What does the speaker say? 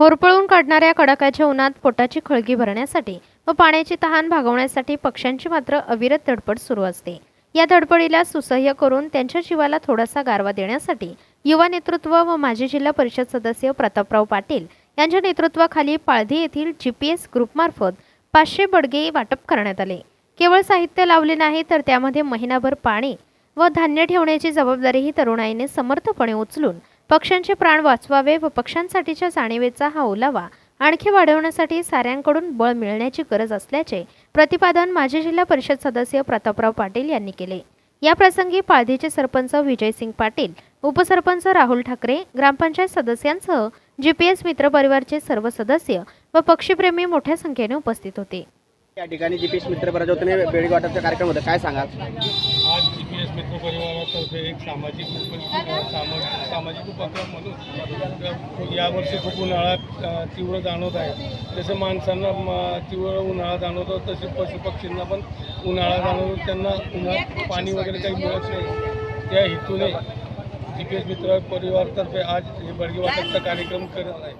होरपळून काढणाऱ्या कडाक्याच्या उन्हात पोटाची खळगी भरण्यासाठी व पाण्याची तहान भागवण्यासाठी पक्ष्यांची मात्र अविरत धडपड सुरू असते. या धडपडीला सुसह्य करून त्यांच्या जीवाला थोडासा गारवा देण्यासाठी युवा नेतृत्व व माजी जिल्हा परिषद सदस्य प्रतापराव पाटील यांच्या नेतृत्वाखाली पाळधी येथील जी पी एस ग्रुपमार्फत पाचशे बडगे वाटप करण्यात आले. केवळ साहित्य लावले नाही तर त्यामध्ये महिनाभर पाणी व धान्य ठेवण्याची जबाबदारीही तरुणाईने समर्थपणे उचलून पक्ष्यांचे प्राण वाचवावे व पक्ष्यांसाठीच्या जाणीवेचा हा ओलावा आणखी वाढवण्यासाठी साऱ्यांकडून बळ मिळण्याची गरज असल्याचे प्रतिपादन माजी जिल्हा परिषद सदस्य प्रतापराव पाटील यांनी केले. या प्रसंगी पाळधीचे सरपंच विजयसिंग पाटील उपसरपंच राहुल ठाकरे ग्रामपंचायत सदस्यांसह जीपीएस मित्र परिवारचे सर्व सदस्य व पक्षीप्रेमी मोठ्या संख्येने उपस्थित होते. या ठिकाणी जीपीएस मित्र परिवाराच्या वाटपचा कार्यक्रम होता काय सांगाल? मित्र परिवारातर्फे एक सामाजिक सामाजिक सामाजिक उपक्रम म्हणून यावर्षी खूप उन्हाळा तीव्र जाणवत आहे. जसं माणसांना तीव्र उन्हाळा जाणवतो तसे पशुपक्षींना पण उन्हाळा जाणवतो. त्यांना उन्हाळ्यात पाणी वगैरे काही मिळत नाही. त्या हेतूने टी पी एस मित्र परिवारातर्फे आज हे बडगी वाटपचा कार्यक्रम करत आहे.